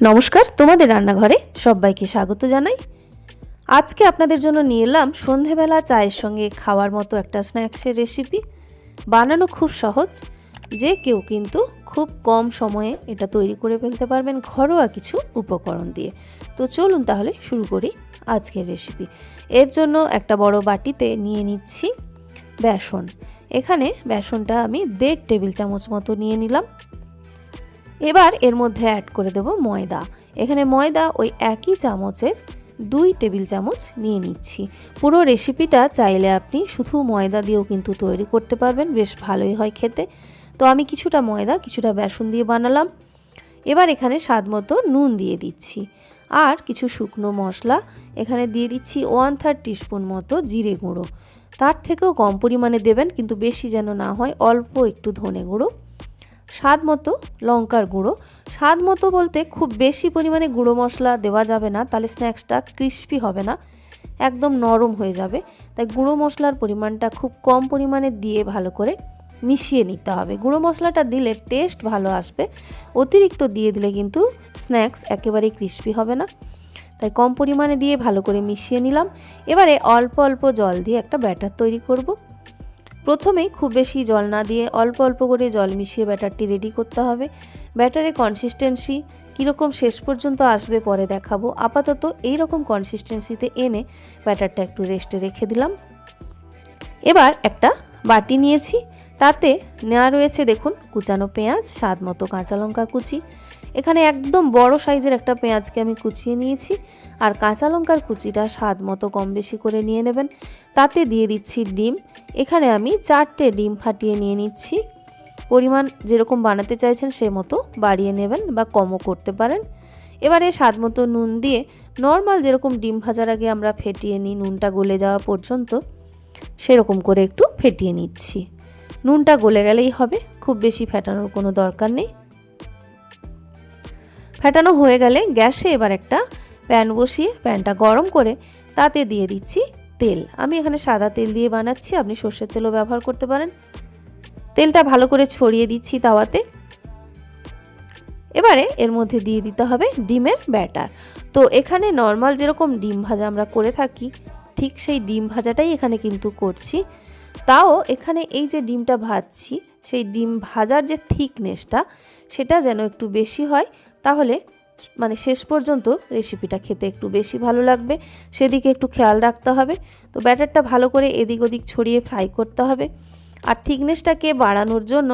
নমস্কার, তোমাদের রান্নাঘরে সবাইকে স্বাগত জানাই। আজকে আপনাদের জন্য নিয়ে এলাম সন্ধেবেলা চায়ের সঙ্গে খাওয়ার মতো একটা স্ন্যাক্সের রেসিপি। বানানো খুব সহজ, যে কেউ কিন্তু খুব কম সময়ে এটা তৈরি করে ফেলতে পারবেন ঘরোয়া কিছু উপকরণ দিয়ে। তো চলুন তাহলে শুরু করি আজকের রেসিপি। এর জন্য একটা বড় বাটিতে নিয়ে নিচ্ছি বেসন। এখানে বেসনটা আমি দেড় টেবিল চামচ মতো নিয়ে নিলাম। এবার এর মধ্যে অ্যাড করে দেব ময়দা। এখানে ময়দা ওই একই চামচের দুই টেবিল চামচ নিয়ে নিচ্ছি। পুরো রেসিপিটা চাইলে আপনি শুধু ময়দা দিয়েও কিন্তু তৈরি করতে পারবেন, বেশ ভালোই হয় খেতে। তো আমি কিছুটা ময়দা, কিছুটা বেসন দিয়ে বানালাম। এবার এখানে স্বাদ মতো নুন দিয়ে দিচ্ছি। আর কিছু শুকনো মশলা, এখানে দিয়ে দিচ্ছি ওয়ান থার্ড টিস্পুন মতো জিরে গুঁড়ো। তার থেকেও কম পরিমাণে দেবেন, কিন্তু বেশি যেন না হয়, অল্প একটু ধনে গুঁড়ো। স্বাদ মতো লঙ্কার গুঁড়ো। স্বাদ মতো বলতে খুব বেশি পরিমাণে গুঁড়ো মশলা দেওয়া যাবে না, তাহলে স্ন্যাক্সটা ক্রিস্পি হবে না, একদম নরম হয়ে যাবে। তাই গুঁড়ো মশলার পরিমাণটা খুব কম পরিমাণে দিয়ে ভালো করে মিশিয়ে নিতে হবে। গুঁড়ো মশলাটা দিলে টেস্ট ভালো আসবে, অতিরিক্ত দিয়ে দিলে কিন্তু স্ন্যাক্স একেবারেই ক্রিস্পি হবে না। তাই কম পরিমাণে দিয়ে ভালো করে মিশিয়ে নিলাম। এবারে অল্প অল্প জল দিয়ে একটা ব্যাটার তৈরি করব। প্রথমেই খুব বেশি জল না দিয়ে অল্প অল্প করে জল মিশিয়ে ব্যাটারটি রেডি করতে হবে। ব্যাটারের কনসিস্টেন্সি কীরকম শেষ পর্যন্ত আসবে পরে দেখাবো। আপাতত এই রকম কনসিস্টেন্সিতে এনে ব্যাটারটা একটু রেস্টে রেখে দিলাম। এবার একটা বাটি নিয়েছি। তাতে নেওয়া রয়েছে দেখুন কুচানো পেঁয়াজ, স্বাদ মতো কাঁচা লঙ্কা কুচি এখানে একদম বড় সাইজের একটা পেঁয়াজকে আমি কুচিয়ে নিয়েছি। আর কাঁচা লঙ্কার কুচিটা স্বাদ মতো কম বেশি করে নিয়ে নেবেন। তাতে দিয়ে দিচ্ছি ডিম। এখানে আমি চারটে ডিম ফাটিয়ে নিয়ে নিচ্ছি। পরিমাণ যেরকম বানাতে চাইছেন সে মতো বাড়িয়ে নেবেন বা কমও করতে পারেন। এবারে স্বাদ মতো নুন দিয়ে নর্মাল যেরকম ডিম ভাজার আগে আমরা ফেটিয়ে নিই নুনটা গলে যাওয়া পর্যন্ত, সেরকম করে একটু ফেটিয়ে নিচ্ছি। নুনটা গলে গেলেই হবে, খুব বেশি ফেটানোর কোনো দরকার নেই। ফেটানো হয়ে গেলে গ্যাসে এবার একটা প্যান বসিয়ে প্যানটা গরম করে তাতে দিয়ে দিচ্ছি তেল। আমি এখানে সাদা তেল দিয়ে বানাচ্ছি, আপনি সর্ষের তেলও ব্যবহার করতে পারেন। তেলটা ভালো করে ছড়িয়ে দিচ্ছি তাওয়াতে। এবারে এর মধ্যে দিয়ে দিতে হবে ডিমের ব্যাটার। তো এখানে নর্মাল যেরকম ডিম ভাজা আমরা করে থাকি, ঠিক সেই ডিম ভাজাটাই এখানে কিন্তু করছি। তাও এখানে এই যে ডিমটা ভাজছি, সেই ডিম ভাজার যে থিকনেসটা সেটা যেন একটু বেশি হয় তাহলে মানে শেষ পর্যন্ত রেসিপিটা খেতে একটু বেশি ভালো লাগবে। সেদিকে একটু খেয়াল রাখতে হবে। তো ব্যাটারটা ভালো করে এদিক ওদিক ছড়িয়ে ফ্রাই করতে হবে। আর থিকনেসটাকে বাড়ানোর জন্য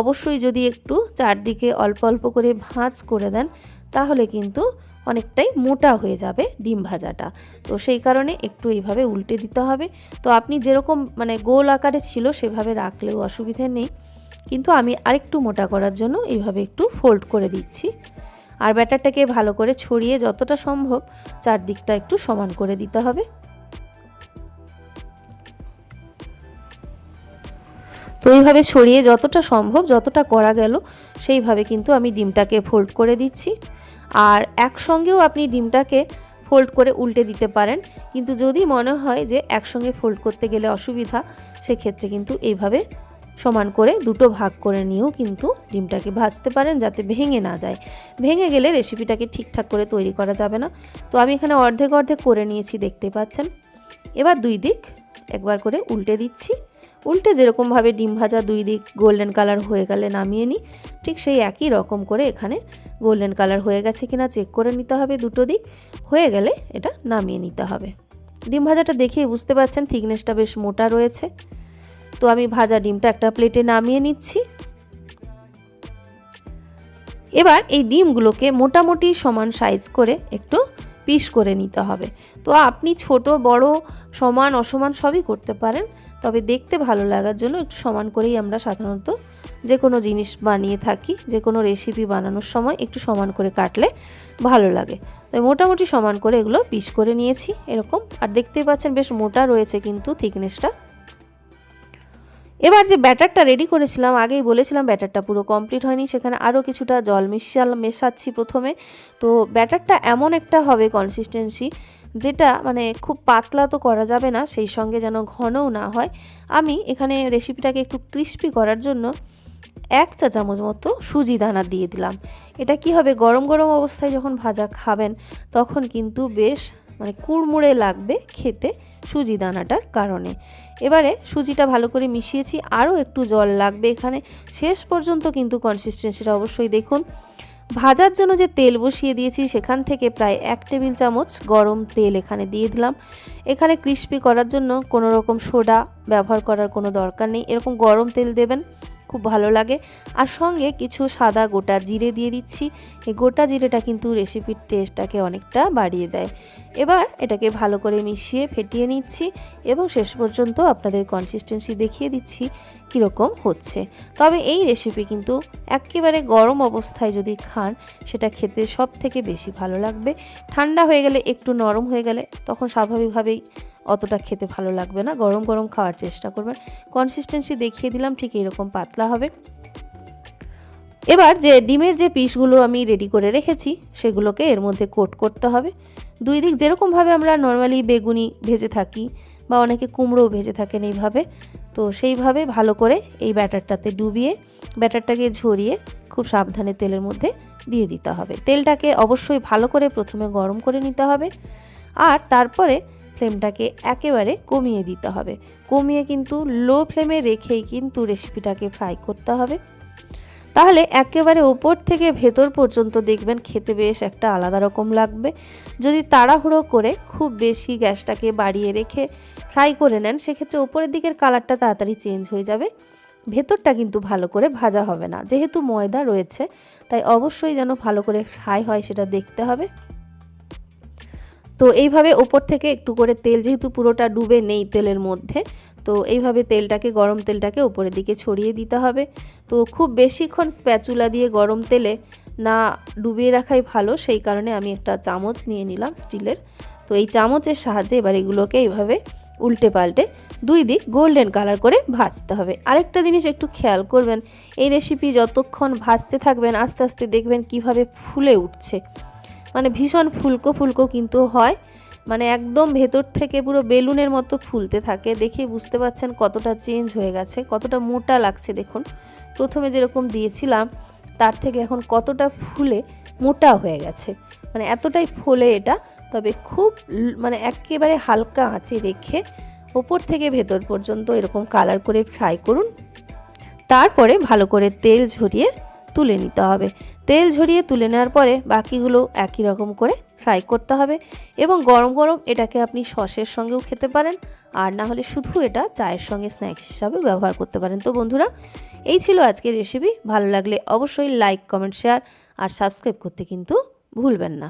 অবশ্যই যদি একটু চারদিকে অল্প অল্প করে ভাঁজ করে দেন, তাহলে কিন্তু অনেকটাই মোটা হয়ে যাবে ডিম ভাজাটা। তো সেই কারণে একটু এইভাবে উল্টে দিতে হবে। তো আপনি যেরকম মানে গোল আকারে ছিল সেভাবে রাখলেও অসুবিধে নেই। কিন্তু আমি আরেকটু মোটা করার জন্য এইভাবে একটু ফোল্ড করে দিচ্ছি। আর ব্যাটারটাকে ভালো করে ছড়িয়ে যতটা সম্ভব চারদিকটা একটু সমান করে দিতে হবে। তো এইভাবে ছড়িয়ে যতটা সম্ভব, যতটা করা গেল, সেইভাবে কিন্তু আমি ডিমটাকে ফোল্ড করে দিচ্ছি। আর একসঙ্গেও আপনি ডিমটাকে ফোল্ড করে উল্টে দিতে পারেন, কিন্তু যদি মনে হয় যে একসঙ্গে ফোল্ড করতে গেলে অসুবিধা, সেক্ষেত্রে কিন্তু এইভাবে সমান করে দুটো ভাগ করে নিয়েও কিন্তু ডিমটাকে ভাজতে পারেন যাতে ভেঙে না যায়। ভেঙে গেলে রেসিপিটাকে ঠিকঠাক করে তৈরি করা যাবে না। তো আমি এখানে অর্ধেক অর্ধেক করে নিয়েছি, দেখতে পাচ্ছেন। এবার দুই দিক একবার করে উল্টে দিচ্ছি। উল্টে যেরকমভাবে ডিম ভাজা দুই দিক গোল্ডেন কালার হয়ে গেলে নামিয়ে নিই, ঠিক সেই একই রকম করে এখানে গোল্ডেন কালার হয়ে গেছে কিনা চেক করে নিতে হবে দুটো দিক। হয়ে গেলে এটা নামিয়ে নিতে হবে। ডিম ভাজাটা দেখেই বুঝতে পারছেন থিকনেসটা বেশ মোটা রয়েছে। তো আমি ভাজা ডিমটা একটা প্লেটে নামিয়ে নিচ্ছি। এবার এই ডিমগুলোকে মোটামুটি সমান সাইজ করে একটু পিস করে নিতে হবে। তো আপনি ছোট, বড়, সমান, অসমান সবই করতে পারেন, তবে দেখতে ভালো লাগার জন্য একটু সমান করেই আমরা সাধারণত যে কোনো জিনিস বানিয়ে থাকি যে কোনো রেসিপি বানানোর সময় একটু সমান করে কাটলে ভালো লাগে। তো মোটামুটি সমান করে এগুলো পিস করে নিয়েছি এরকম। আর দেখতেই পাচ্ছেন বেশ মোটা রয়েছে কিন্তু থিকনেসটা এবার যে ব্যাটারটা রেডি করেছিলাম, আগেই বলেছিলাম ব্যাটারটা পুরো কমপ্লিট হয়নি, সেখানে আরও কিছুটা জল মিশাল, মেশাচ্ছি প্রথমে। তো ব্যাটারটা এমন একটা হবে কনসিস্টেন্সি যেটা মানে খুব পাতলা তো করা যাবে না, সেই সঙ্গে যেন ঘনও না হয়। আমি এখানে রেসিপিটাকে একটু ক্রিস্পি করার জন্য এক চা চামচ মতো সুজি দানা দিয়ে দিলাম। এটা কি হবে? গরম গরম অবস্থায় যখন ভাজা খাবেন, তখন কিন্তু বেশ মানে কুড়মুড়ে লাগবে খেতে সুজি দানাটার কারণে। এবারে সুজিটা ভালো করে মিশিয়েছি, আরও একটু জল লাগবে এখানে। শেষ পর্যন্ত কিন্তু কনসিস্টেন্সিটা অবশ্যই দেখুন। ভাজার জন্য যে তেল বসিয়ে দিয়েছি সেখান থেকে প্রায় এক টেবিল চামচ গরম তেল এখানে দিয়ে দিলাম। এখানে ক্রিস্পি করার জন্য কোনো রকম সোডা ব্যবহার করার কোনো দরকার নেই। এরকম গরম তেল দেবেন খুব ভালো লাগে। আর সঙ্গে কিছু সাদা গোটা জিরে দিয়ে দিচ্ছি। এই গোটা জিরেটা কিন্তু রেসিপির টেস্টটাকে অনেকটা বাড়িয়ে দেয়। এবার এটাকে ভালো করে মিশিয়ে ফেটিয়ে নিচ্ছি এবং শেষ পর্যন্ত আপনাদের কনসিস্টেন্সি দেখিয়ে দিচ্ছি কীরকম হচ্ছে। তবে এই রেসিপি কিন্তু একেবারে গরম অবস্থায় যদি খান, সেটা খেতে সব থেকে বেশি ভালো লাগবে। ঠান্ডা হয়ে গেলে, একটু নরম হয়ে গেলে, তখন স্বাভাবিকভাবেই অতটা খেতে ভালো লাগবে না। গরম গরম খাওয়ার চেষ্টা করবেন। কনসিস্টেন্সি দেখিয়ে দিলাম, ঠিক এরকম পাতলা হবে। এবার যে ডিমের যে পিসগুলো আমি রেডি করে রেখেছি, সেগুলোকে এর মধ্যে কোট করতে হবে। দুই দিক যেরকমভাবে আমরা নর্মালি বেগুনি ভেজে থাকি, বা অনেকে কুমড়োও ভেজে থাকেন এইভাবে, তো সেইভাবে ভালো করে এই ব্যাটারটাতে ডুবিয়ে, ব্যাটারটাকে ঝরিয়ে খুব সাবধানে তেলের মধ্যে দিয়ে দিতে হবে। তেলটাকে অবশ্যই ভালো করে প্রথমে গরম করে নিতে হবে। আর তারপরে ফ্লেমটাকে একেবারে কমিয়ে দিতে হবে। কমিয়ে কিন্তু লো ফ্লেমে রেখেই কিন্তু রেসিপিটাকে ফ্রাই করতে হবে। তাহলে একেবারে ওপর থেকে ভেতর পর্যন্ত দেখবেন খেতে বেশ একটা আলাদা রকম লাগবে। যদি তাড়াহুড়ো করে খুব বেশি গ্যাসটাকে বাড়িয়ে রেখে ফ্রাই করে নেন, সেক্ষেত্রে ওপরের দিকের কালারটা তাড়াতাড়ি চেঞ্জ হয়ে যাবে। ভেতরটা কিন্তু ভালো করে ভাজা হবে না। যেহেতু ময়দা রয়েছে, তাই অবশ্যই যেন ভালো করে ফ্রাই হয় সেটা দেখতে হবে। তো এইভাবে ওপর থেকে একটু করে তেল, যেহেতু পুরোটা ডুবে নেই তেলের মধ্যে, তো এইভাবে তেলটাকে, গরম তেলটাকে ওপরের দিকে ছড়িয়ে দিতে হবে। তো খুব বেশিক্ষণ স্প্যাচুলা দিয়ে গরম তেলে না ডুবিয়ে রাখাই ভালো, সেই কারণে আমি একটা চামচ নিয়ে নিলাম স্টিলের। তো এই চামচের সাহায্যে এবার এগুলোকে এইভাবে উল্টে পাল্টে দুই দিক গোল্ডেন কালার করে ভাজতে হবে। আরেকটা জিনিস একটু খেয়াল করবেন, এই রেসিপি যতক্ষণ ভাজতে থাকবেন, আস্তে আস্তে দেখবেন কীভাবে ফুলে উঠছে। মানে ভীষণ ফুলকো ফুলকো কিন্তু হয়। মানে একদম ভেতর থেকে পুরো বেলুনের মতো ফুলতে থাকে। দেখে বুঝতে পারছেন কতটা চেঞ্জ হয়ে গেছে, কতটা মোটা লাগছে দেখুন। প্রথমে যেরকম দিয়েছিলাম, তার থেকে এখন কতটা ফুলে মোটা হয়ে গেছে। মানে এতটাই ফোলে এটা, তবে খুব মানে একেবারে হালকা আঁচে রেখে ওপর থেকে ভেতর পর্যন্ত এরকম কালার করে ফ্রাই করুন। তারপরে ভালো করে তেল ঝরিয়ে তুলে নিতে হবে। তেল ঝরিয়ে তুলে নেওয়ার পরে বাকিগুলো একই রকম করে ফ্রাই করতে হবে এবং গরম গরম এটাকে আপনি সসের সঙ্গেও খেতে পারেন। আর না হলে শুধু এটা চায়ের সঙ্গে স্ন্যাক্স হিসাবে ব্যবহার করতে পারেন। তো বন্ধুরা, এই ছিল আজকের রেসিপি ভালো লাগলে অবশ্যই লাইক কমেন্ট শেয়ার আর সাবস্ক্রাইব করতে কিন্তু ভুলবেন না।